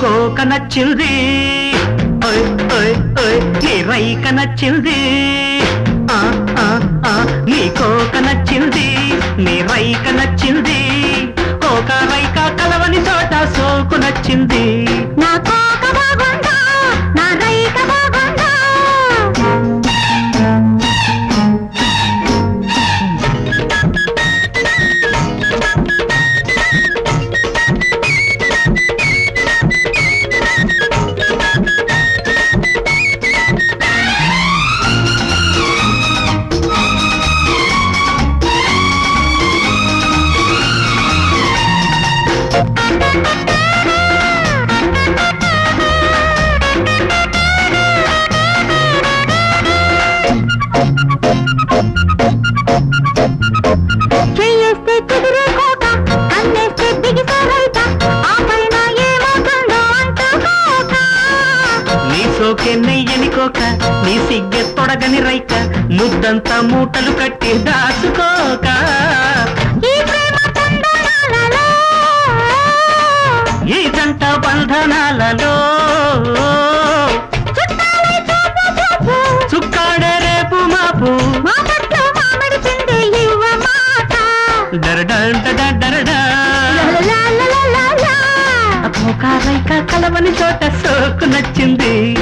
కోక నచ్చింది. ఓయ్ ఓయ్ ఓయ్ నీ రైక నచ్చింది. ఆ, నీ కోక నచ్చింది నీ రైక నచ్చింది. కోక రైక కలవని చోట సోకు నచ్చింది. సోకే నెయ్యని నీ సిగ్గె తొడగని రైక ముద్దంతా మూటలు కట్టి దాచుకోక. జంట బంధనాలలో. చుక్కాడే రేపు మాపు. కలవని చోట సోకు నచ్చింది.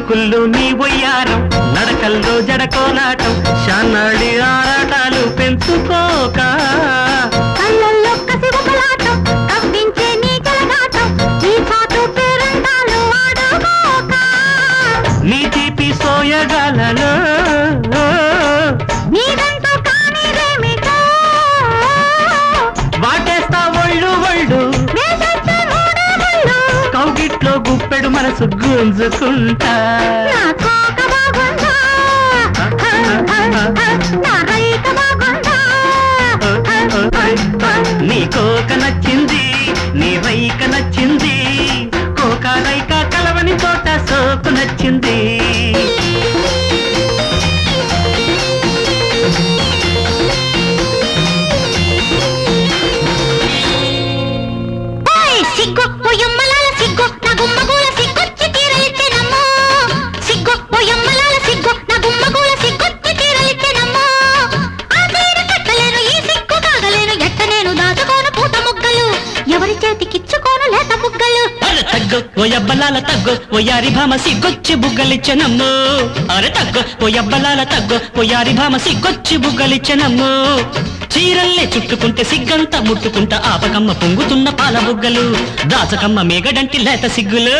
ఇరుకుల్లో నీ ఒయ్యారం నడకల్లో జడకోలాటం కౌగిట్లో మనసు గుంజుకుంటా. చేతికిచ్చుకోను లేత బుగ్గలు అరే తగ్గు ఓ అబ్బలాల తగ్గు ఓ యారి భామ సిగ్గొచ్చి బుగ్గలిచ్చనమ్ము అరే తగ్గు ఓ అబ్బలాల తగ్గు ఓ యారి భామ సిగ్గొచ్చి బుగ్గలిచ్చనమ్ము చీరల్లే చుట్టుకుంటే సిగ్గంతా ముట్టుకుంటా ఆపకమ్మ పొంగుతున్న పాల బుగ్గలు. దాచకమ్మ మేగడంటి లేత సిగ్గులు.